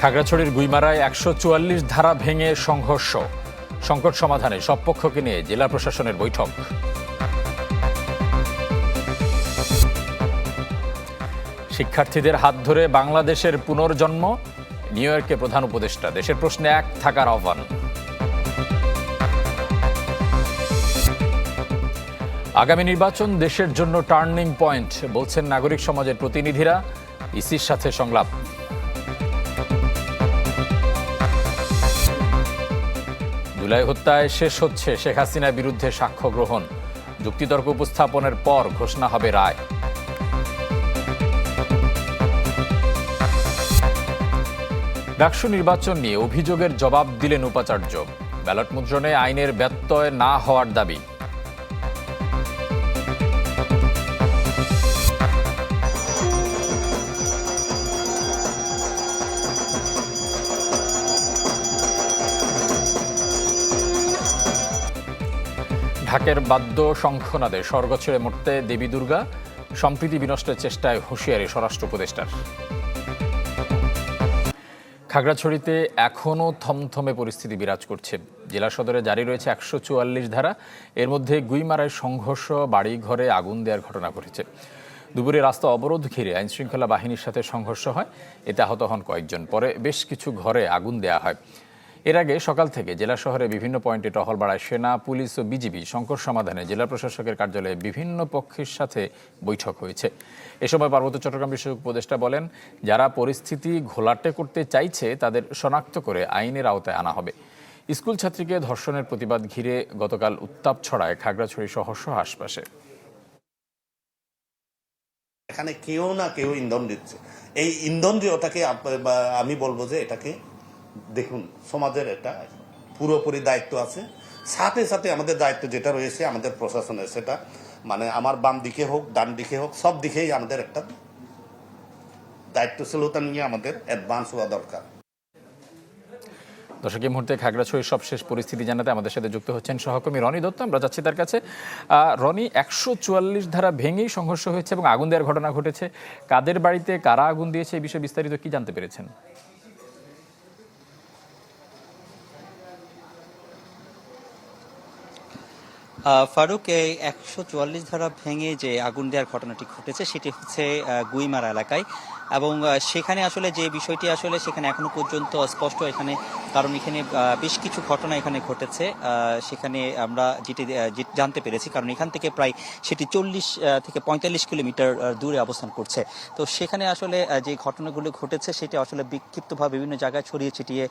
খাগড়াছড়ির গুইমারায় একশো চুয়াল্লিশ ধারা ভেঙে সংঘর্ষ। সংকট সমাধানে সব পক্ষকে নিয়ে জেলা প্রশাসনের বৈঠক। শিক্ষার্থীদের হাত ধরে বাংলাদেশের পুনর্জন্ম, নিউ ইয়র্কে প্রধান উপদেষ্টা। দেশের প্রশ্নে এক থাকার আহ্বান। আগামী নির্বাচন দেশের জন্য টার্নিং পয়েন্ট, বলছেন নাগরিক সমাজের প্রতিনিধিরা। ইসির সাথে সংলাপ। জুলাই হত্যায় শেষ হচ্ছে শেখ হাসিনার বিরুদ্ধে সাক্ষ্য গ্রহণ। যুক্তিতর্ক উপস্থাপনের পর ঘোষণা হবে রায়। ডাকসু নির্বাচন নিয়ে অভিযোগের জবাব দিলেন উপাচার্য। ব্যালট মুদ্রণে আইনের ব্যত্যয় না হওয়ার দাবি। ঢাকের বাদ্য শঙ্খনাদে স্বর্গ ছেড়ে মরতে দেবী দুর্গা, সম্প্রীতি বিনষ্টের চেষ্টায় হুঁশিয়ারি স্বরাষ্ট্র উপদেষ্টার। খাগড়াছড়িতে এখনও থমথমে পরিস্থিতি বিরাজ করছে। জেলা সদরে জারি রয়েছে একশো চুয়াল্লিশ ধারা। এর মধ্যে গুইমারায় সংঘর্ষ বাড়ি ঘরে আগুন দেওয়ার ঘটনা ঘটেছে। দুপুরে রাস্তা অবরোধ ঘিরে আইনশৃঙ্খলা বাহিনীর সাথে সংঘর্ষ হয়। এতে আহত হন কয়েকজন। পরে বেশ কিছু ঘরে আগুন দেয়া হয়। এর আগে সকাল থেকে জেলা শহরে বিভিন্ন পয়েন্টে টহল বাড়ায় সেনা, পুলিশ ও বিজিবি সংকট সমাধানে জেলা প্রশাসকের কার্যালয়ে বিভিন্ন পক্ষের সাথে বৈঠক হয়েছে। এ সময় পার্বত্য চট্টগ্রাম বিষয়ক উপদেষ্টা বলেন, যারা পরিস্থিতি ঘোলাটে করতে চাইছে, তাদের শনাক্ত করে আইনের আওতায় আনা হবে। স্কুল ছাত্রীকে ধর্ষণের প্রতিবাদ ঘিরে গতকাল উত্তাপ ছড়ায় খাগড়াছড়ি সহস্র আশপাশে। এখানে কেউ না কেউ ইন্ধন দিচ্ছে। এই ইন্ধন দিয়ে আমি বলব যে এটাকে দেখুন, সমাজের একটা পুরোপুরি দায়িত্ব আছে। সাথে সাথে আমাদের দায়িত্ব যেটা রয়েছে আমাদের প্রশাসনের, সেটা মানে আমার বাম দিকে হোক, ডান দিকে হোক, সব দিকেই আমাদের একটা দায়িত্বশীলতা নিয়ে আমাদের অ্যাডভান্স হওয়া দরকার। দর্শক, এই মুহূর্তে খাগড়াছড়ির সবশেষ পরিস্থিতি জানাতে আমাদের সাথে যুক্ত হচ্ছেন সহকর্মী রনি দত্ত। আমরা যাচ্ছি তার কাছে। রনি, একশো চুয়াল্লিশ ধারা ভেঙেই সংঘর্ষ হয়েছে এবং আগুন দেওয়ার ঘটনা ঘটেছে। কাদের বাড়িতে, কারা আগুন দিয়েছে, এই বিষয়ে বিস্তারিত কি জানতে পেরেছেন? ফারুক এই একশো চুয়াল্লিশ ধারা ভেঙে যে আগুন দেওয়ার ঘটনাটি ঘটেছে, সেটি হচ্ছে গুইমারা এলাকায়। এবং সেখানে আসলে যে বিষয়টি আসলে সেখানে এখনও পর্যন্ত অস্পষ্ট এখানে, কারণ এখানে বেশ কিছু ঘটনা এখানে ঘটেছে। সেখানে আমরা যেটি জানতে পেরেছি, কারণ এখান থেকে প্রায় সেটি চল্লিশ থেকে পঁয়তাল্লিশ কিলোমিটার দূরে অবস্থান করছে। তো সেখানে আসলে যে ঘটনাগুলো ঘটেছে, সেটি আসলে বিক্ষিপ্তভাবে বিভিন্ন জায়গায় ছড়িয়ে ছিটিয়ে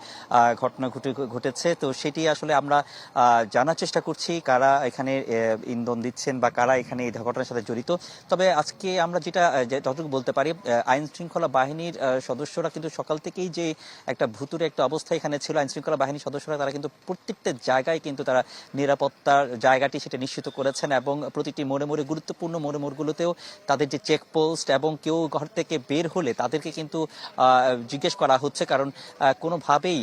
ঘটনা ঘটে, ঘটেছে। তো সেটি আসলে আমরা জানার চেষ্টা করছি কারা এখানে ইন্ধন দিচ্ছেন বা কারা এখানে এই ঘটনার সাথে জড়িত। তবে আজকে আমরা যেটা যতটুকু বলতে পারি আইন শৃঙ্খলা বাহিনীর সদস্যরা কিন্তু সকাল থেকেই যে একটা ভুতুরে একটা অবস্থা এখানে ছিল, আইনশৃঙ্খলা বাহিনীর সদস্যরা, তারা কিন্তু প্রত্যেকটা জায়গায় কিন্তু তারা নিরাপত্তার জায়গাটি সেটা নিশ্চিত করেছেন এবং প্রতিটি মোড়ে মোড়ে, গুরুত্বপূর্ণ মোড়ে মোড়গুলোতেও তাদের যে চেকপোস্ট এবং কেউ ঘর থেকে বের হলে তাদেরকে কিন্তু জিজ্ঞেস করা হচ্ছে। কারণ কোনোভাবেই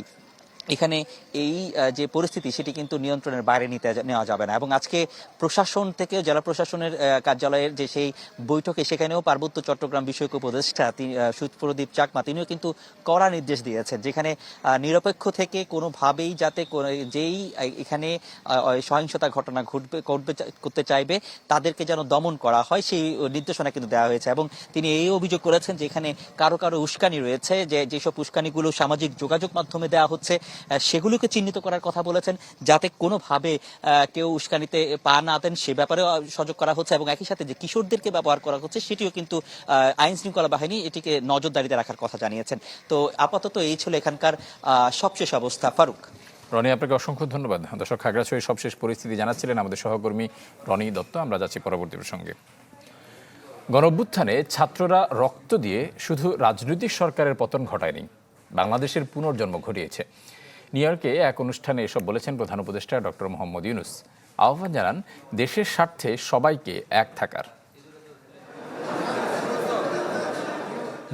এখানে এই যে পরিস্থিতি সেটি কিন্তু নিয়ন্ত্রণের বাইরে নিতে নেওয়া যাবে না। এবং আজকে প্রশাসন থেকে জেলা প্রশাসনের কার্যালয়ের যে সেই বৈঠকে সেখানেও পার্বত্য চট্টগ্রাম বিষয়ক উপদেষ্টা তিনি, সুপ্রদীপ চাকমা তিনিও কিন্তু কড়া নির্দেশ দিয়েছেন যেখানে নিরপেক্ষ থেকে কোনোভাবেই যাতে যেই এখানে সহিংসতা ঘটনা ঘটবে ঘটবে করতে চাইবে তাদেরকে যেন দমন করা হয় সেই নির্দেশনা কিন্তু দেওয়া হয়েছে। এবং তিনি এই অভিযোগ করেছেন যে এখানে কারও কারও উস্কানি রয়েছে যে যেসব উস্কানিগুলো সামাজিক যোগাযোগ মাধ্যমে দেওয়া হচ্ছে সেগুলোকে চিহ্নিত করার কথা বলেছেন, যাতে কোনোভাবে কেউ উস্কানিতে পা না দেন, সে ব্যাপারেও সজাগ করা হচ্ছে এবং একই সাথে যে কিশোরদেরকে ব্যবহার করা হচ্ছে, সেটিও কিন্তু আইন শৃঙ্খলা বাহিনী এটিকে নজরদারিতে রাখার কথা জানিয়েছেন। তো আপাতত এই ছিল এখানকার সবশেষ অবস্থা। ফারুক। রনি, আপনাকে অসংখ্য ধন্যবাদ। দর্শক খাগড়াছড়ির সবশেষ পরিস্থিতি জানাচ্ছিলেন আমাদের সহকর্মী রনি দত্ত। আমরা যাচ্ছি পরবর্তী প্রসঙ্গে। গণঅভ্যুত্থানে ছাত্ররা রক্ত দিয়ে শুধু রাজনৈতিক সরকারের পতন ঘটায়নি, বাংলাদেশের পুনর্জন্ম ঘটিয়েছে। নিউ ইয়র্কে এক অনুষ্ঠানে এসব বলেছেন প্রধান উপদেষ্টা ডক্টর মোহাম্মদ ইউনুস। আহ্বান জানান দেশের স্বার্থে সবাইকে এক থাকার।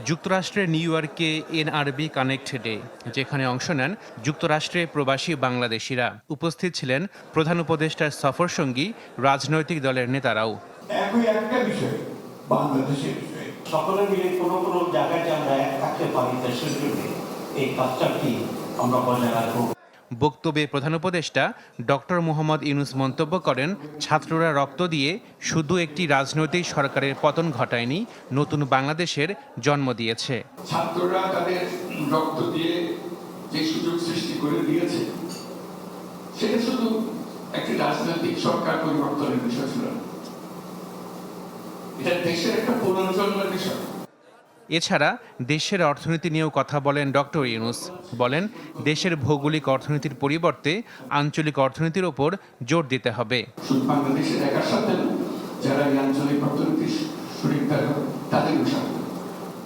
যুক্তরাষ্ট্রের নিউ ইয়র্কে এনআরবি কানেক্টেডে যেখানে অংশ নেন যুক্তরাষ্ট্রে প্রবাসী বাংলাদেশিরা। উপস্থিত ছিলেন প্রধান উপদেষ্টার সফর সঙ্গী রাজনৈতিক দলের নেতারাও। একই একটা বিষয় বাংলাদেশের সকলে মিলে কোনো কোনো জায়গায় আমরা এক থাকতে পারি দেশের জন্য এই বজায় রাখব বক্তব্যে প্রধান উপদেষ্টা ডক্টর মোহাম্মদ ইউনুস মন্তব্য করেন ছাত্ররা রক্ত দিয়ে শুধু একটি রাজনৈতিক সরকারের পতন ঘটায়নি নতুন বাংলাদেশের জন্ম দিয়েছে। ছাত্ররা তাদের রক্ত দিয়ে যে সুযোগ সৃষ্টি করে দিয়েছে সেটা শুধু একটি রাজনৈতিক সরকার পরিবর্তনের বিষয় ছিল এটা দেশের একটা পুনর্জন্মের বিষয়। এছাড়া দেশের অর্থনীতি নিয়েও কথা বলেন ডক্টর ইউনুস। বলেন, দেশের ভৌগোলিক অর্থনীতির পরিবর্তে আঞ্চলিক অর্থনীতির ওপর জোর দিতে হবে।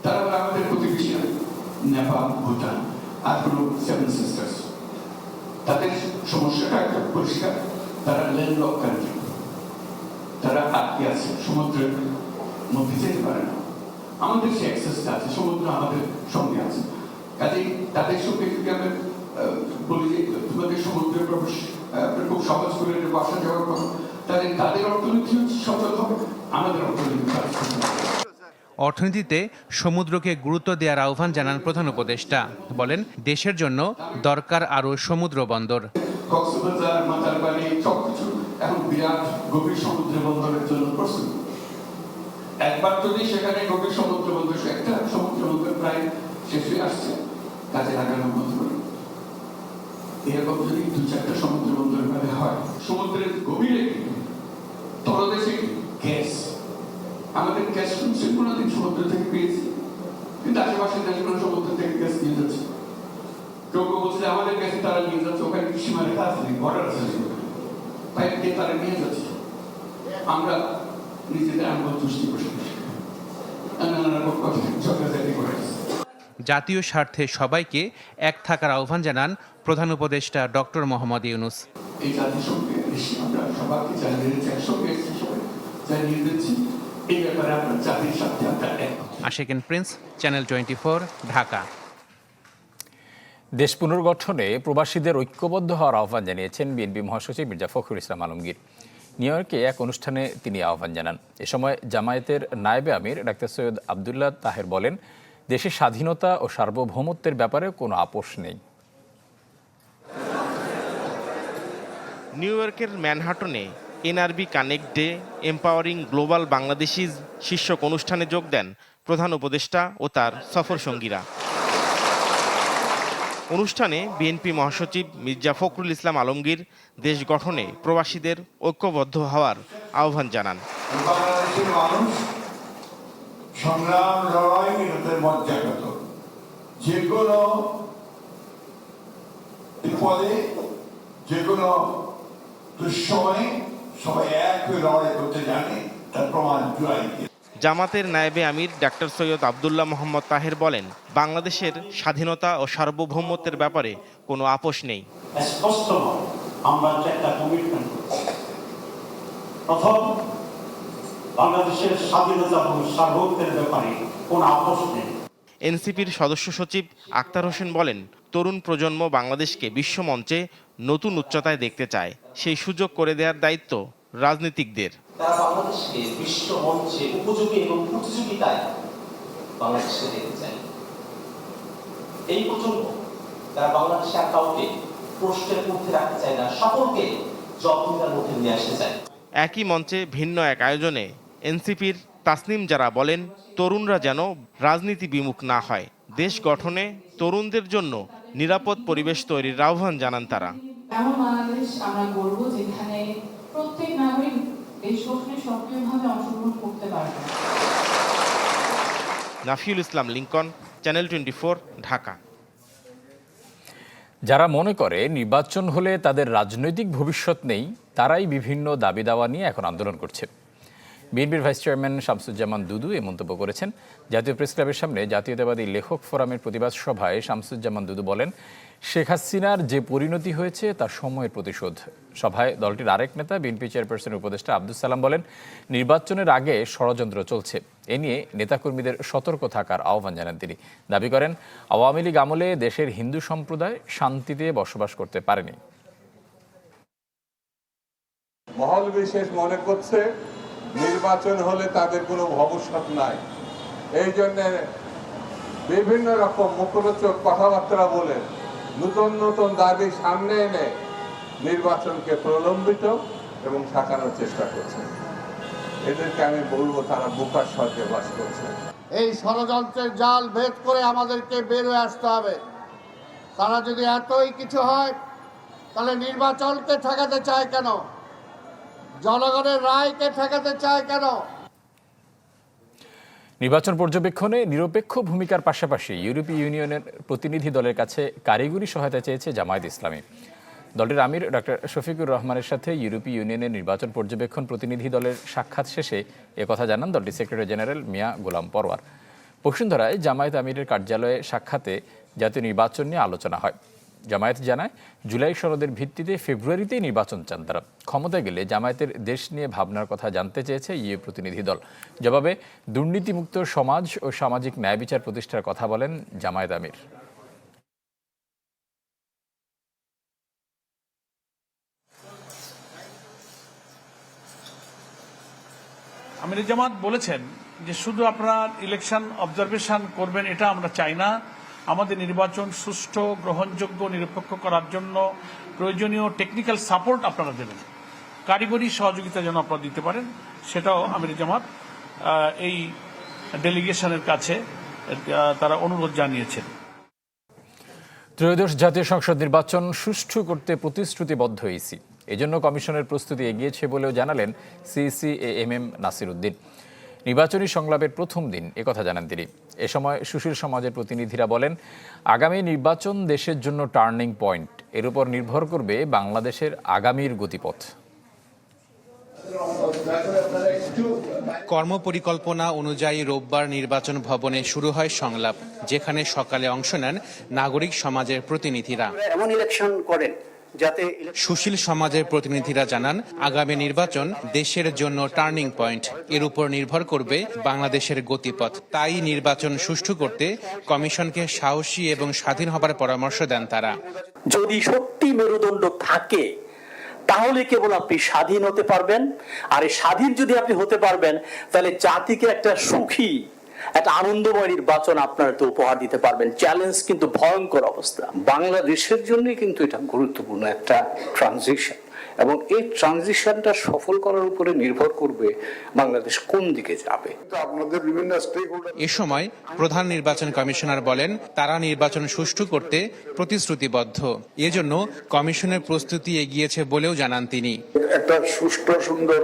তারা আছে। সমুদ্রের মধ্যে যেতে পারে না। আমাদের সে অ্যাক্সেসটা আছে সমুদ্র আমাদের সঙ্গে আছে। কাজেই তাদের সঙ্গে যদি আমরা বলি যে তোমাদের সমুদ্রে প্রবেশ খুব সহজ করে দেবো আসা যাওয়ার পর তাদের তাদের অর্থনীতি সচল হবে আমাদের অর্থনীতি অর্থনীতিতে সমুদ্রকে গুরুত্ব দেওয়ার আহ্বান জানান প্রধান উপদেষ্টা। বলেন দেশের জন্য দরকার আরও সমুদ্র বন্দর। কক্সবাজার মাতারবাড়ি সবকিছু। এখন বিরাট গভীর সমুদ্র বন্দরের জন্য প্রস্তুত। একবার যদি সেখানে গভীর সমুদ্র বন্দর একটা সমুদ্র বন্দর প্রায় শেষ হয়ে আসছে, কাজে লাগানোর মতো এরকম যদি দু চারটা সমুদ্র বন্দর এভাবে হয়, সমুদ্রের গভীরে গ্যাস। আমাদের গ্যাস সে কোনোদিন সমুদ্র থেকে পেয়েছি, কিন্তু দেশগুলো সমুদ্র থেকে গ্যাস নিয়ে যাচ্ছে। কেউ কেউ বলছে, আমাদের কাছে তারা নিয়ে যাচ্ছে, ওখানে সীমা রেখা আছে বর্ডার আছে পাইপ দিয়ে তারা নিয়ে যাচ্ছে? আমরা নিজেদের আঙ্গুল তুষ্টি বসে নানা রকম কথা ঝগড়াঝাটি করে জাতীয় স্বার্থে সবাইকে এক থাকার আহ্বান জানান প্রধান উপদেষ্টা ডক্টর মোহাম্মদ ইউনুস। এই জাতিসংঘে আমরা সবাইকে জানিয়ে দিচ্ছি একসঙ্গে জানিয়ে দিচ্ছি এই ব্যাপারে আমরা জাতির স্বার্থে আমরা এক। আশেকেন প্রিন্স চ্যানেল টোয়েন্টি ঢাকা। দেশ পুনর্গঠনে প্রবাসীদের ঐক্যবদ্ধ হওয়ার আহ্বান জানিয়েছেন বিএনপি মহাসচিব মির্জা ফখরুল ইসলাম আলমগীর। নিউ ইয়র্কে এক অনুষ্ঠানে তিনি আহ্বান জানান। এ সময় জামায়াতের নায়েবে আমির ডাক্তার সৈয়দ আবদুল্লাহ তাহের বলেন, দেশের স্বাধীনতা ও সার্বভৌমত্বের ব্যাপারে কোনো আপোষ নেই। নিউ ইয়র্কের ম্যানহাটনে NRB connect day, empowering global Bangladeshis শীর্ষক অনুষ্ঠানে যোগ দেন প্রধান উপদেষ্টা ও তার সফর সঙ্গীরা অনুষ্ঠানে বিএনপি মহাসচিব মির্জা ফখরুল ইসলাম আলমগীর দেশ গঠনে প্রবাসীদের ঐক্যবদ্ধ হওয়ার আহ্বান জানান। সংগ্রাম, লড়াই এটাদের মজ্জাগত যে কোনো বিপদে যে কোনো দুঃসময়ে সবাই এক হয়ে লড়াই করতে জানে, তার প্রমাণ জুড়াই জামাতের নায়েবে আমির ডাক্তার সৈয়দ আবদুল্লাহ মোহাম্মদ তাহের বলেন বাংলাদেশের স্বাধীনতা ও সার্বভৌমত্বের ব্যাপারে কোনো আপোষ নেই। আমরা একটা কমিটমেন্ট প্রথম বাংলাদেশের স্বাধীনতা এবং সার্বভৌমত্বের ব্যাপারে কোনো আপোষ নেই। এনসিপির সদস্য সচিব আক্তার হোসেন বলেন তরুণ প্রজন্ম বাংলাদেশকে বিশ্বমঞ্চে নতুন উচ্চতায় দেখতে চায়। সেই সুযোগ করে দেওয়ার দায়িত্ব রাজনীতিকদের। তারা বাংলাদেশকে বিশ্ব মঞ্চে উপযোগী এবং প্রতিযোগিতায় বাংলাদেশকে দেখতে চায়। এই প্রজন্ম তারা বাংলাদেশে আর কাউকে প্রশ্নের মধ্যে রাখতে চায় না সকলকে জবাবদিহিতার মধ্যে নিয়ে আসতে চায়। একই মঞ্চে ভিন্ন এক আয়োজনে এনসিপির তাসনিম যারা বলেন তরুণরা যেন রাজনীতি বিমুখ না হয়। দেশ গঠনে তরুণদের জন্য নিরাপদ পরিবেশ তৈরির আহ্বান জানান তারা। এমন বাংলাদেশ আমরা গড়ব যেখানে প্রত্যেক নাগরিক দেশ স্বপ্নে সক্রিয়ভাবে অংশগ্রহণ করতে পারবে। Nafiul Islam Lincoln channel twenty Dhaka. যারা মনে করে নির্বাচন হলে তাদের রাজনৈতিক ভবিষ্যৎ নেই তারাই বিভিন্ন দাবি দাওয়া নিয়ে এখন আন্দোলন করছে। বিএনপির ভাইস চেয়ারম্যান শামসুজ্জামান দুদু এ মন্তব্য করেছেন। জাতীয় প্রেস ক্লাবের সামনে জাতীয়তাবাদী লেখক ফোরামের প্রতিবাদ সভায় শামসুজ্জামান দুদু বলেন, শেখ হাসিনার যে পরিণতি হয়েছে তার সময়ের প্রতিশোধ। সভায় দলটির আরেক নেতা, বিএনপি চেয়ারপারসনের উপদেষ্টা আব্দুল সালাম বলেন, নির্বাচনের আগে ষড়যন্ত্র চলছে। এ নিয়ে নেতাকর্মীদের সতর্ক থাকার আহ্বান জানান তিনি। দাবি করেন, আওয়ামী লীগ আমলে দেশের হিন্দু সম্প্রদায় শান্তিতে বসবাস করতে পারেনি। মহল বিশেষ মনে করছে নির্বাচন হলে তাদের কোনো ভবিষ্যৎ নাই। এই জন্য বিভিন্ন রকম মুখরোচক কথাবার্তা বলে নতুন নতুন দাবি সামনে এনে নির্বাচনকে প্রলম্বিত এবং ঠেকানোর চেষ্টা করছে। এদেরকে আমি বলব তারা বোকার স্বর্গে বাস করছে। এই ষড়যন্ত্রের জাল ভেদ করে আমাদেরকে বের হয়ে আসতে হবে। তারা যদি এতই কিছু হয়, তাহলে নির্বাচনকে ঠেকাতে চায় কেন? জনগণের রায়কে ঠেকাতে চায় কেন? নির্বাচন পর্যবেক্ষণে নিরপেক্ষ ভূমিকার পাশাপাশি ইউরোপীয় ইউনিয়নের প্রতিনিধি দলের কাছে কারিগরি সহায়তা চেয়েছে জামায়াত ইসলামী। দলটির আমির ডক্টর শফিকুর রহমানের সাথে ইউরোপীয় ইউনিয়নের নির্বাচন পর্যবেক্ষণ প্রতিনিধি দলের সাক্ষাৎ শেষে একথা জানান দলটির সেক্রেটারি জেনারেল মিয়া গোলাম পরওয়ার। বসুন্ধরায় জামায়াত আমিরের কার্যালয়ে সাক্ষাতে জাতীয় নির্বাচন নিয়ে আলোচনা হয়। জামায়াত জানায়, জুলাই সনদের ভিত্তিতে ফেব্রুয়ারিতেই নির্বাচন চান তারা। ক্ষমতায় গেলে জামায়াতের দেশ নিয়ে ভাবনার কথা জানতে চেয়েছে ইয়ে প্রতিনিধি দল। জবাবে, দুর্নীতিমুক্ত সমাজ ও সামাজিক ন্যায় বিচার প্রতিষ্ঠার কথা বলেন জামায়াত আমির। আমির জামাত বলেছেন যে শুধু আপনারা ইলেকশন অবজারভেশন করবেন, এটা আমরা চাই না। আমাদের নির্বাচন সুষ্ঠু, গ্রহণযোগ্য, নিরপেক্ষ করার জন্য প্রয়োজনীয় টেকনিক্যাল সাপোর্ট আপনারা দেবেন। কারিগরি সহযোগিতা যেন আপনারা দিতে পারেন, সেটাও আমির জামাত এই ডেলিগেশনের কাছে তারা অনুরোধ জানিয়েছেন। ত্রয়োদশ জাতীয় সংসদ নির্বাচন সুষ্ঠু করতে প্রতিশ্রুতিবদ্ধ ইসি। এজন্য কমিশনের প্রস্তুতি এগিয়েছে বলেও জানালেন CEC A M M Nasir Uddin. নির্বাচনী সংলাপের প্রথম দিন একথা জানান তিনি। এ সময় সুশীল সমাজের প্রতিনিধিরা বলেন আগামী নির্বাচন দেশের জন্য টার্নিং পয়েন্ট। এর উপর নির্ভর করবে বাংলাদেশের আগামীর গতিপথ। কর্মপরিকল্পনা অনুযায়ী রোববার নির্বাচন ভবনে শুরু হয় সংলাপ যেখানে সকালে অংশ নেন নাগরিক সমাজের প্রতিনিধিরা। এমন ইলেকশন করেন যাতে সুশীল সমাজের প্রতিনিধিরা জানান আগামী নির্বাচন দেশের জন্য টার্নিং পয়েন্ট। এর উপর নির্ভর করবে বাংলাদেশের গতিপথ। তাই নির্বাচন সুষ্ঠু করতে কমিশনকে সাহসী এবং স্বাধীন হবার পরামর্শ দেন তারা। যদি সত্যি মেরুদণ্ড থাকে তাহলে কেবল আপনি স্বাধীন হতে পারবেন। আর এই স্বাধীন যদি আপনি হতে পারবেন তাহলে জাতিকে একটা সুখী একটা আনন্দময় নির্বাচন আপনারা তো উপহার দিতে পারবেন। চ্যালেঞ্জ কিন্তু ভয়ঙ্কর অবস্থা। বাংলাদেশের জন্যই কিন্তু এটা গুরুত্বপূর্ণ একটা ট্রানজিশন এবং এই ট্রানজিশনটা সফল করার উপরে নির্ভর করবে বাংলাদেশ কোন দিকে যাবে। এ সময় প্রধান নির্বাচন কমিশনার বলেন তারা নির্বাচন সুষ্ঠু করতে প্রতিশ্রুতিবদ্ধ। এজন্য কমিশনের প্রস্তুতি এগিয়েছে বলেও জানান তিনি। একটা সুষ্ঠু সুন্দর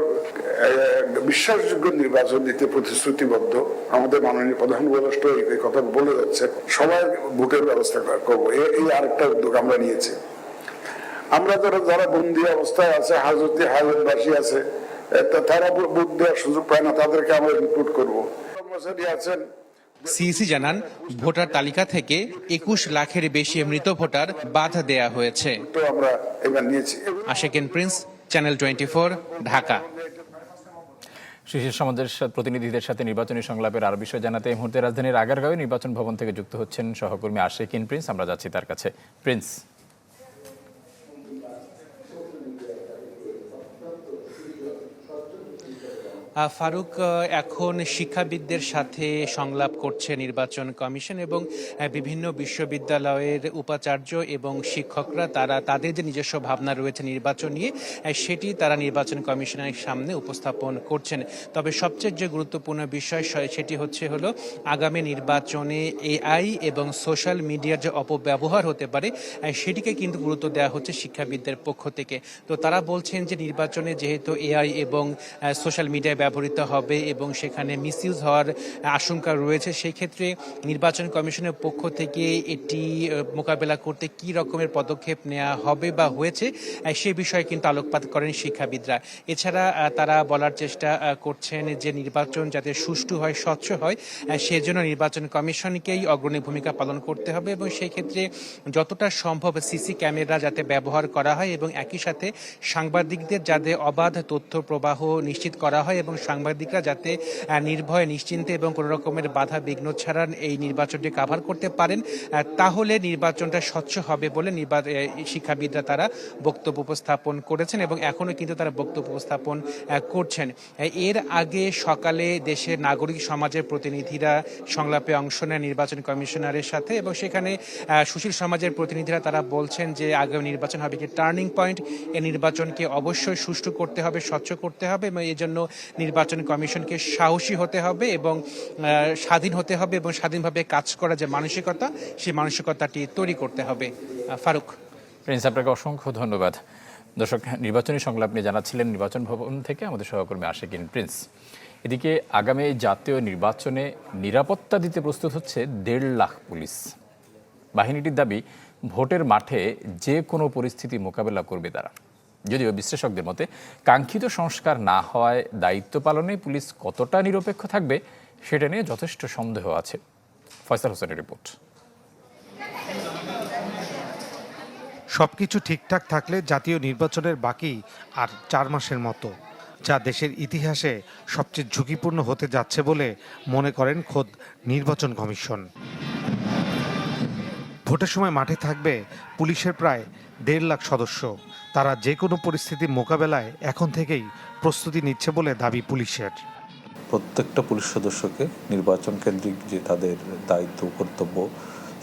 বিশ্বাসযোগ্য নির্বাচন দিতে প্রতিশ্রুতিবদ্ধ। আমাদের মাননীয় প্রধান উপদেষ্টা এই কথা বলে যাচ্ছে। সবার ভোটের ব্যবস্থা করব। এই আরেকটা উদ্যোগ আমরা নিয়েছি। আমরা যারা যারা বন্দি অবস্থায় আছে হাজতে হাজতবাসী আছে তারা ভোট দেওয়ার সুযোগ পায় না তাদেরকে আমরা রিপোর্ট করব। কর্মচারী আছেন। সিইসি জানান ভোটার তালিকা থেকে একুশ লাখের বেশি মৃত ভোটার বাদ দেয়া হয়েছে। তো আমরা এবার নিয়েছি। আশেকেন প্রিন্স চ্যানেল টোয়েন্টি ঢাকা। সুশীল সমাজের প্রতিনিধিদের সাথে নির্বাচনী সংলাপের আর বিষয় জানাতে এই মুহূর্তে রাজধানীর আগারগাঁওয়ে নির্বাচন ভবন থেকে যুক্ত হচ্ছেন সহকর্মী আশেকিন প্রিন্স। আমরা যাচ্ছি তার কাছে। প্রিন্স। ফারুক এখন শিক্ষাবিদদের সাথে সংলাপ করছে নির্বাচন কমিশন এবং বিভিন্ন বিশ্ববিদ্যালয়ের উপাচার্য এবং শিক্ষকরা, তারা তাদের যে নিজস্ব ভাবনা রয়েছে নির্বাচন নিয়ে সেটি তারা নির্বাচন কমিশনের সামনে উপস্থাপন করছেন। তবে সবচেয়ে যে গুরুত্বপূর্ণ বিষয় সেটি হচ্ছে হলো, আগামী নির্বাচনে এআই এবং সোশ্যাল মিডিয়ার যে অপব্যবহার হতে পারে সেটিকে কিন্তু গুরুত্ব দেওয়া হচ্ছে শিক্ষাবিদদের পক্ষ থেকে। তো তারা বলছেন যে নির্বাচনে যেহেতু এআই এবং সোশ্যাল মিডিয়া ব্যবহৃত হবে এবং সেখানে মিসইউজ হওয়ার আশঙ্কা রয়েছে সেই ক্ষেত্রে নির্বাচন কমিশনের পক্ষ থেকে এটি মোকাবেলা করতে কি রকমের পদক্ষেপ নেওয়া হবে বা হয়েছে সে বিষয়ে কিন্তু আলোকপাত করেন শিক্ষাবিদরা। এছাড়া তারা বলার চেষ্টা করছেন যে নির্বাচন যাতে সুষ্ঠু হয়, স্বচ্ছ হয় সেজন্য নির্বাচন কমিশনকেই অগ্রণী ভূমিকা পালন করতে হবে এবং সেই ক্ষেত্রে যতটা সম্ভব সিসি ক্যামেরা যাতে ব্যবহার করা হয় এবং একই সাথে সাংবাদিকদের যাতে অবাধ তথ্য প্রবাহ নিশ্চিত করা হয় এবং এবং সাংবাদিকরা যাতে নির্ভয়ে নিশ্চিন্তে এবং কোনো রকমের বাধা বিঘ্ন ছাড়া এই নির্বাচনটি কাভার করতে পারেন তাহলে নির্বাচনটা স্বচ্ছ হবে বলে নির্বা- এ, শিক্ষাবিদরা তারা বক্তব্য উপস্থাপন করেছেন এবং এখনও কিন্তু তারা বক্তব্য উপস্থাপন করছেন। এর আগে সকালে দেশের নাগরিক সমাজের প্রতিনিধিরা সংলাপে অংশ নেয় নির্বাচন কমিশনারের সাথে এবং সেখানে সুশীল সমাজের প্রতিনিধিরা তারা বলছেন যে আগামী নির্বাচন হবে কি টার্নিং পয়েন্ট এই নির্বাচনকে অবশ্যই সুষ্ঠু করতে হবে স্বচ্ছ করতে হবে এবং এই জন্য নির্বাচন কমিশনকে সাহসী হতে হবে এবং স্বাধীন হতে হবে এবং স্বাধীনভাবে কাজ করা যে মানসিকতা, সেই মানসিকতাটি তৈরি করতে হবে। ফারুক। প্রিন্স, আপনাকে অসংখ্য ধন্যবাদ। দর্শক, নির্বাচনী সংলাপ নিয়ে জানাচ্ছিলেন নির্বাচন ভবন থেকে আমাদের সহকর্মী আশেকিন। প্রিন্স, এদিকে আগামী জাতীয় নির্বাচনে নিরাপত্তা দিতে প্রস্তুত হচ্ছে দেড় লাখ পুলিশ। বাহিনীটির দাবি, ভোটের মাঠে যে কোনো পরিস্থিতি মোকাবেলা করবে তারা। যদিও বিশ্লেষকদের মতে, কাঙ্ক্ষিত সংস্কার না হওয়ায় দায়িত্ব পালনে পুলিশ কতটা নিরপেক্ষ থাকবে, সেটা নিয়ে যথেষ্ট সন্দেহ আছে। ফয়সাল হোসেনের রিপোর্ট। সবকিছু ঠিকঠাক থাকলে জাতীয় নির্বাচনের বাকি আর চার মাসের মতো, যা দেশের ইতিহাসে সবচেয়ে ঝুঁকিপূর্ণ হতে যাচ্ছে বলে মনে করেন খোদ নির্বাচন কমিশন। ভোটের সময় মাঠে থাকবে পুলিশের প্রায় দেড় লাখ সদস্য। তারা যে কোনো পরিস্থিতি মোকাবেলায় এখন থেকেই প্রস্তুতি নিচ্ছে বলে দাবি পুলিশের। প্রত্যেকটা পুলিশ সদস্যকে নির্বাচন কেন্দ্রিক যে তাদের দায়িত্ব, কর্তব্য,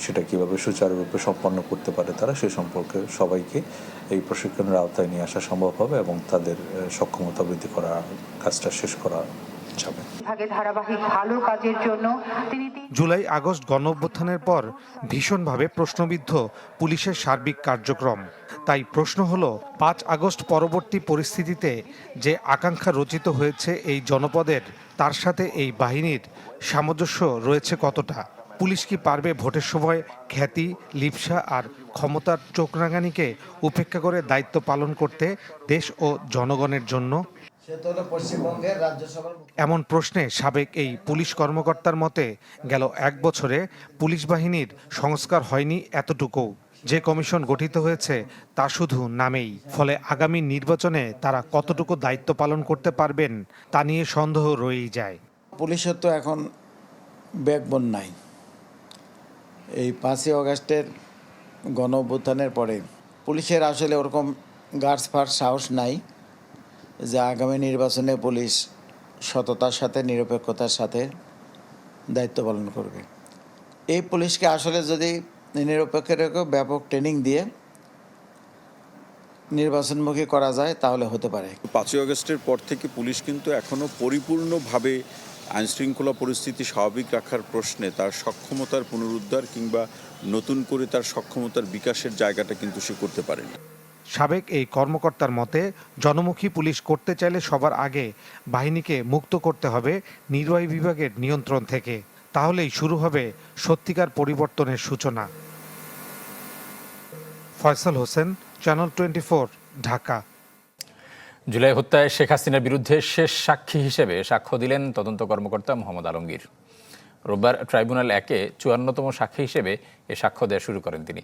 সেটা কীভাবে সুচারুরূপে সম্পন্ন করতে পারে তারা সে সম্পর্কে সবাইকে এই প্রশিক্ষণের আওতায় নিয়ে আসা সম্ভব হবে এবং তাদের সক্ষমতা বৃদ্ধি করা, কাজটা শেষ করা যাবে ধারাবাহিক ভালো কাজের জন্য তিনি জুলাই আগস্ট গণ অভ্যুত্থানের পর ভীষণভাবে প্রশ্নবিদ্ধ পুলিশের সার্বিক কার্যক্রম। তাই প্রশ্ন হল পাঁচ আগস্ট পরবর্তী পরিস্থিতিতে যে আকাঙ্ক্ষা রচিত হয়েছে এই জনপদের তার সাথে এই বাহিনীর সামঞ্জস্য রয়েছে কতটা? পুলিশ কি পারবে ভোটের সময় খ্যাতি লিপসা আর ক্ষমতার চোখরাঙানিকে উপেক্ষা করে দায়িত্ব পালন করতে দেশ ও জনগণের জন্য? এমন প্রশ্নে সাবেক এই পুলিশ কর্মকর্তার মতে গেল এক বছরে পুলিশ বাহিনীর সংস্কার হয়নি এতটুকু যে কমিশন গঠিত হয়েছে তা শুধু নামেই। ফলে আগামী নির্বাচনে তারা কতটুকু দায়িত্ব পালন করতে পারবেন তা নিয়ে সন্দেহ রয়েই যায়। পুলিশের তো এখন ব্যাকবোন নাই। এই পাঁচই অগাস্টের গণ অভ্যুত্থানের পরে পুলিশের আসলে ওরকম গার্ডস ফার সাহস নাই। যে আগামী নির্বাচনে পুলিশ সততার সাথে, নিরপেক্ষতার সাথে দায়িত্ব পালন করবে। এই পুলিশকে আসলে যদি নিরপেক্ষের ব্যাপক ট্রেনিং দিয়ে নির্বাচনমুখী করা যায়, তাহলে হতে পারে। পাঁচই আগস্টের পর থেকে পুলিশ কিন্তু এখনও পরিপূর্ণভাবে আইনশৃঙ্খলা পরিস্থিতি স্বাভাবিক রাখার প্রশ্নে তার সক্ষমতার পুনরুদ্ধার কিংবা নতুন করে তার সক্ষমতার বিকাশের জায়গাটা কিন্তু সে করতে পারেনি। সাবেক এই কর্মকর্তার মতে, জনমুখী পুলিশ করতে চাইলে সবার আগে বাহিনীকে মুক্ত করতে হবে নির্বাহী বিভাগের নিয়ন্ত্রণ থেকে। তাহলেই শুরু হবে সত্যিকার পরিবর্তনের সূচনা। Faisal Hossain channel twenty Dhaka. July হত্যায় শেখ হাসিনার বিরুদ্ধে শেষ সাক্ষী হিসেবে সাক্ষ্য দিলেন তদন্ত কর্মকর্তা মোহাম্মদ আলমগীর। রোববার ট্রাইব্যুনাল একে চুয়ান্নতম সাক্ষী হিসেবে এ সাক্ষ্য দেওয়া শুরু করেন তিনি।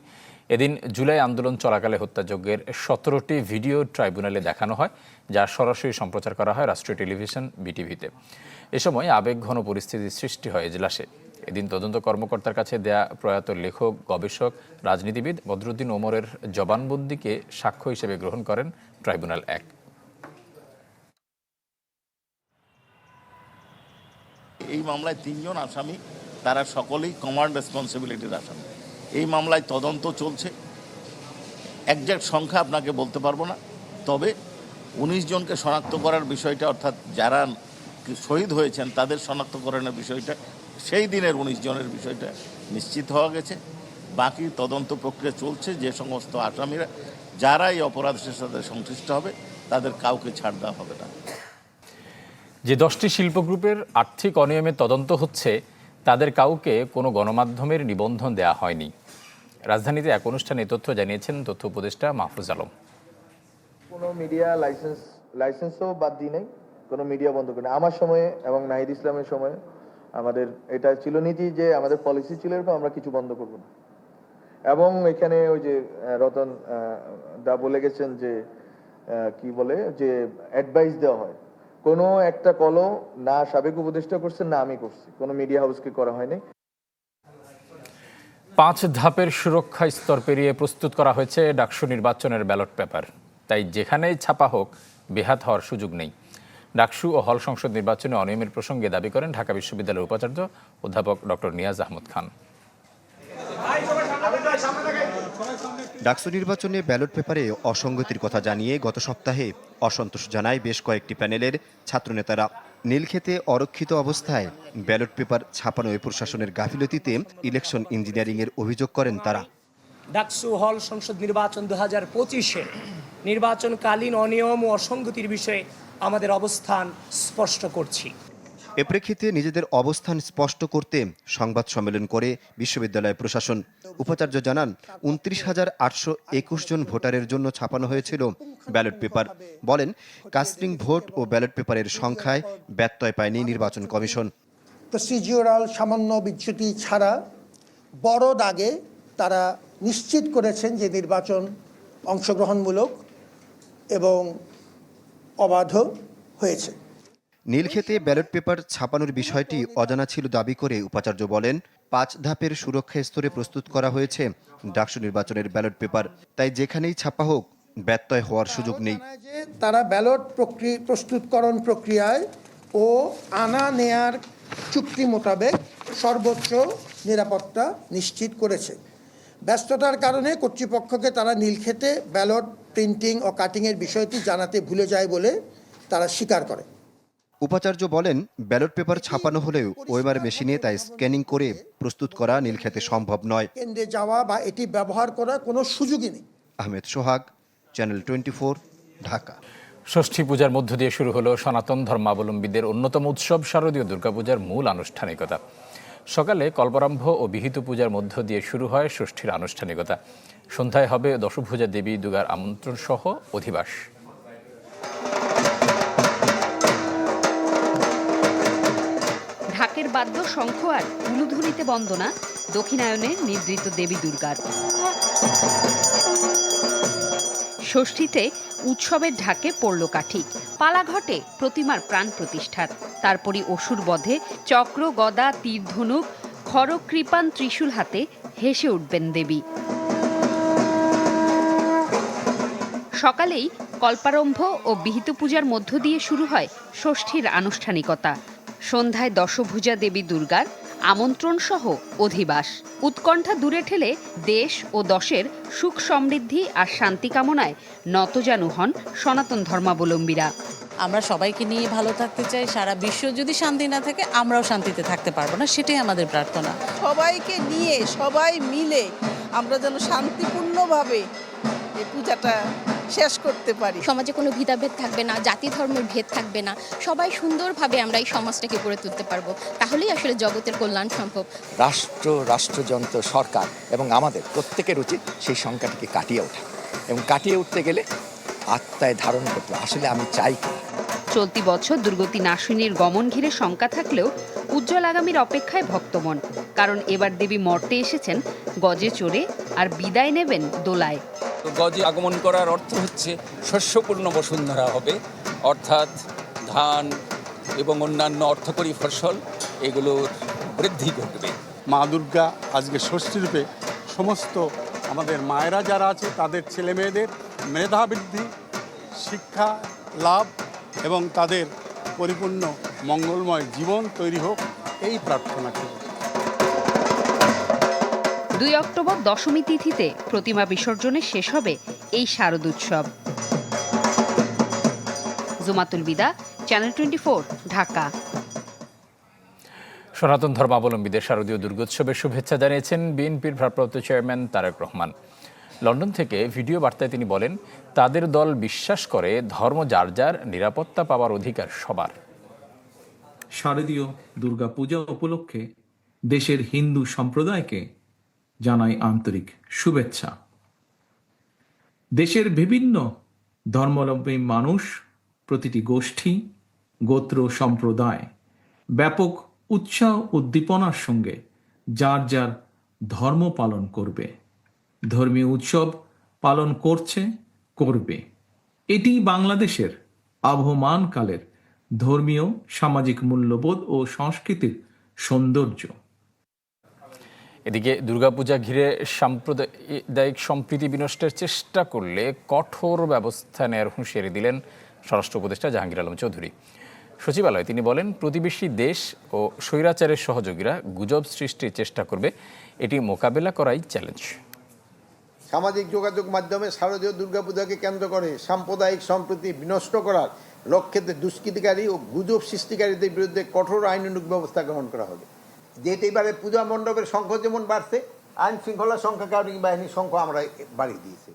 এদিন জুলাই আন্দোলন চলাকালে হত্যাযজ্ঞের সতেরোটি ভিডিও ট্রাইব্যুনালে দেখানো হয়, যা সরাসরি সম্প্রচার করা হয় রাষ্ট্রীয় টেলিভিশন, বিটিভিতে। এ সময় আবেগঘন পরিস্থিতির সৃষ্টি হয় এজলাসে। এদিন তদন্ত কর্মকর্তার কাছে দেয়া প্রয়াত লেখক, গবেষক, রাজনীতিবিদ বদরুদ্দিন ওমরের জবানবন্দিকে সাক্ষ্য হিসেবে গ্রহণ করেন ট্রাইব্যুনাল এক। এই মামলায় তিনজন আসামি, তারা সকলেই কমান্ড রেসপন্সিবিলিটির আসামি। এই মামলায় তদন্ত চলছে। একজ্যাক্ট সংখ্যা আপনাকে বলতে পারব না, তবে উনিশ জনকে শনাক্ত করার বিষয়টা, অর্থাৎ যারা শহীদ হয়েছেন, তাদের শনাক্তকরণের বিষয়টা, সেই দিনের উনিশ জনের বিষয়টা নিশ্চিত হওয়া গেছে। বাকি তদন্ত প্রক্রিয়া চলছে, যে সমস্ত আসামিরা, যারা এই অপরাধের সাথে সংশ্লিষ্ট হবে, তাদের কাউকে ছাড় দেওয়া হবে না। যে দশটি শিল্প গ্রুপের আর্থিক অনিয়মের তদন্ত হচ্ছে, তাদের কাউকে কোনো গণমাধ্যমের নিবন্ধন দেওয়া হয়নি। রাজধানীতে এক অনুষ্ঠানে তথ্য জানিয়েছেন তথ্য উপদেষ্টা মাহফুজ আলম। কোনো মিডিয়া লাইসেন্স, লাইসেন্সও বাদ দিই নাই, কোনো মিডিয়া বন্ধ করি। আমার সময়ে এবং নাহিদ ইসলামের সময়ে আমাদের এটা ছিল নীতি যে আমাদের পলিসি ছিল এরকম, আমরা কিছু বন্ধ করব না। এবং এখানে ওই যে রতন দা বলে গেছেন যে কি বলে, যে অ্যাডভাইস দেওয়া হয়। কোনো একটা কলও না সাবেক উপদেষ্টা করছেন, না আমি করছি। কোনো মিডিয়া হাউসকে করা হয়নি। পাঁচ ধাপের সুরক্ষা স্তর পেরিয়ে প্রস্তুত করা হয়েছে ডাকসু নির্বাচনের ব্যালট পেপার। তাই যেখানেই ছাপা হোক, বেহাত হওয়ার সুযোগ নেই। ডাকসু ও হল সংসদ নির্বাচনে অনিয়মের প্রসঙ্গে দাবি করেন ঢাকা বিশ্ববিদ্যালয়ের উপাচার্য অধ্যাপক ডক্টর নিয়াজ আহমদ খান। ডাকসু নির্বাচনে ব্যালট পেপারে অসঙ্গতির কথা জানিয়ে গত সপ্তাহে অসন্তোষ জানায় বেশ কয়েকটি প্যানেলের ছাত্রনেতারা। নীলক্ষেতে অরক্ষিত অবস্থায় ব্যালট পেপার ছাপানো এ প্রশাসনের গাফিলতিতে ইলেকশন ইঞ্জিনিয়ারিংয়ের অভিযোগ করেন তারা। ডাকসু হল সংসদ নির্বাচন দু হাজার পঁচিশে। নির্বাচনকালীন অনিয়ম ও অসঙ্গতির বিষয়ে আমাদের অবস্থান স্পষ্ট করছি। এ প্রেক্ষিতে নিজেদের অবস্থান স্পষ্ট করতে সংবাদ সম্মেলন করে বিশ্ববিদ্যালয় প্রশাসন। উপাচার্য জানান, উনত্রিশ হাজার আটশো একুশ জন ভোটারের জন্য ছাপানো হয়েছিল ব্যালট পেপার। বলেন, কাস্টিং ভোট ও ব্যালট পেপারের সংখ্যায় ব্যত্যয় পায়নি নির্বাচন কমিশন। সামান্য বিচ্যুতি ছাড়া বড় দাগে তারা নিশ্চিত করেছেন যে নির্বাচন অংশগ্রহণমূলক এবং অবাধ হয়েছে। নীলক্ষেতে ব্যালট পেপার ছাপানোর বিষয়টি অজানা ছিল দাবি করে উপাচার্য বলেন, পাঁচ ধাপের সুরক্ষা স্তরে প্রস্তুত করা হয়েছে ডাকসু নির্বাচনের ব্যালট পেপার। তাই যেখানেই ছাপা হোক, ব্যত্যয় হওয়ার সুযোগ নেই। তারা ব্যালট প্রস্তুতকরণ প্রক্রিয়ায় ও আনা নেয়ার চুক্তি মোতাবেক সর্বোচ্চ নিরাপত্তা নিশ্চিত করেছে। ব্যস্ততার কারণে কর্তৃপক্ষকে তারা নীলক্ষেতে ব্যালট প্রিন্টিং ও কাটিংয়ের বিষয়টি জানাতে ভুলে যায় বলে তারা স্বীকার করে। উপাচার্য বলেন ব্যালট পেপার ছাপানো হলেও ওয়েমার মেশিনে তাই স্ক্যানিং করে প্রস্তুত করা নীলক্ষেতে সম্ভব নয়। কেন্দ্রে যাওয়া বা এটি ব্যবহার করার কোনো সুযোগই নেই। Ahmed Sohag channel twenty Dhaka. ষষ্ঠী পূজার মধ্য দিয়ে শুরু হলো সনাতন ধর্মাবলম্বীদের অন্যতম উৎসব শারদীয় দুর্গাপূজার মূল আনুষ্ঠানিকতা। সকালে কল্পারম্ভ ও বিহিত পূজার মধ্য দিয়ে শুরু হয় ষষ্ঠীর আনুষ্ঠানিকতা। সন্ধ্যায় হবে দশভূজা দেবী দুর্গার আমন্ত্রণ সহ অধিবাস। ঢাকের বাদ্য শঙ্খ আর উলুধুলিতে বন্দনা দক্ষিণায়নে নিদ্রিত দেবী দুর্গার। ষষ্ঠীতে উৎসবের ঢাকে পড়ল কাঠি, পালাঘটে প্রতিমার প্রাণ প্রতিষ্ঠার। তারপরই অসুর বধে চক্র, গদা, তীর ধনুক খড়গ কৃপান ত্রিশূল হাতে হেসে উঠবেন দেবী। সকালেই কল্পারম্ভ ও বিহিত পূজার মধ্য দিয়ে শুরু হয় ষষ্ঠীর আনুষ্ঠানিকতা। সন্ধ্যায় দশভুজা দেবী দুর্গার আমন্ত্রণ সহ অধিবাস। উৎকণ্ঠা দূরে ঠেলে দেশ ও দশের সুখ সমৃদ্ধি আর শান্তি কামনায় নতজানু হন সনাতন ধর্মাবলম্বীরা। আমরা সবাইকে নিয়ে ভালো থাকতে চাই সারা বিশ্ব যদি শান্তি না থাকে আমরাও শান্তিতে থাকতে পারব না সেটাই আমাদের প্রার্থনা। সবাইকে নিয়ে সবাই মিলে আমরা যেন শান্তিপূর্ণভাবে এই পূজাটা শেষ করতে পারি। সমাজে কোনো ভেদাভেদ থাকবে না জাতি ধর্মের ভেদ থাকবে না সবাই সুন্দরভাবে আমরা এই সমাজটাকে গড়ে তুলতে পারব। তাহলেই আসলে জগতের কল্যাণ সম্ভব। রাষ্ট্র রাষ্ট্রযন্ত্র সরকার এবং আমাদের প্রত্যেকের উচিত সেই সংখ্যাটিকে কাটিয়ে ওঠা। এবং কাটিয়ে উঠতে গেলে আত্মায় ধারণ করতে আসলে আমি চাই চলতি বছর দুর্গতি নাশিনীর গমন ঘিরে শঙ্কা থাকলেও উজ্জ্বল আগামীর অপেক্ষায় ভক্তমন। কারণ এবার দেবী মর্তে এসেছেন গজে চড়ে আর বিদায় নেবেন দোলায়। গজে আগমন করার অর্থ হচ্ছে শস্যপূর্ণ বসুন্ধরা হবে। অর্থাৎ ধান এবং অন্যান্য অর্থকরী ফসল এগুলোর বৃদ্ধি ঘটবে। মা দুর্গা আজকে ষষ্ঠীরূপে সমস্ত আমাদের মায়েরা যারা আছে, তাদের ছেলে মেয়েদের মেধা বৃদ্ধি শিক্ষা, লাভ এবং তাদের পরিপূর্ণ মঙ্গলময় জীবন তৈরি হোক, এই প্রার্থনা করি। দুই অক্টোবর দশমী তিথিতে প্রতিমা বিসর্জনে শেষ হবে এই শারদোৎসব জুমাতুল বিদা চ্যানেল টোয়েন্টি ঢাকা। সনাতন ধর্মাবলম্বীদের শারদীয় দুর্গোৎসবের শুভেচ্ছা জানিয়েছেন বিএনপির ভারপ্রাপ্ত চেয়ারম্যান তারেক রহমান। লন্ডন থেকে ভিডিও বার্তায় তিনি বলেন তাদের দল বিশ্বাস করে ধর্ম যার যার নিরাপত্তা পাওয়ার অধিকার সবার। শারদীয় দুর্গাপূজা উপলক্ষে দেশের হিন্দু সম্প্রদায়কে জানাই আন্তরিক শুভেচ্ছা। দেশের বিভিন্ন ধর্মাবলম্বী মানুষ, প্রতিটি গোষ্ঠী, গোত্র, সম্প্রদায় ব্যাপক উৎসাহ উদ্দীপনার সঙ্গে যার যার ধর্ম পালন করবে, ধর্মীয় উৎসব পালন করছে, করবে। এটি বাংলাদেশের আবহমান কালের ধর্মীয়, সামাজিক মূল্যবোধ ও সংস্কৃতির সৌন্দর্য। এদিকে দুর্গাপূজা ঘিরে সাম্প্রদায়িক সম্প্রীতি বিনষ্টের চেষ্টা করলে কঠোর ব্যবস্থা নেওয়ার হুঁশিয়ারি দিলেন স্বরাষ্ট্র উপদেষ্টা জাহাঙ্গীর আলম চৌধুরী। সচিবালয়ে তিনি বলেন, প্রতিবেশী দেশ ও স্বৈরাচারের সহযোগীরা গুজব সৃষ্টির চেষ্টা করবে। এটি মোকাবেলা করাই চ্যালেঞ্জ। সামাজিক যোগাযোগ মাধ্যমে শারদীয় দুর্গাপূজাকে কেন্দ্র করে সাম্প্রদায়িক সম্প্রীতি বিনষ্ট করার লক্ষ্যেতে দুষ্কৃতিকারী ও গুজব সৃষ্টিকারীদের বিরুদ্ধে কঠোর আইনানুগ ব্যবস্থা গ্রহণ করা হবে। যেহেতু এবারে পূজা মণ্ডপের সংখ্যা যেমন বাড়ছে, আইন শৃঙ্খলা সংখ্যা কারণে বাহিনীর সংখ্যা আমরা বাড়িয়ে দিয়েছি।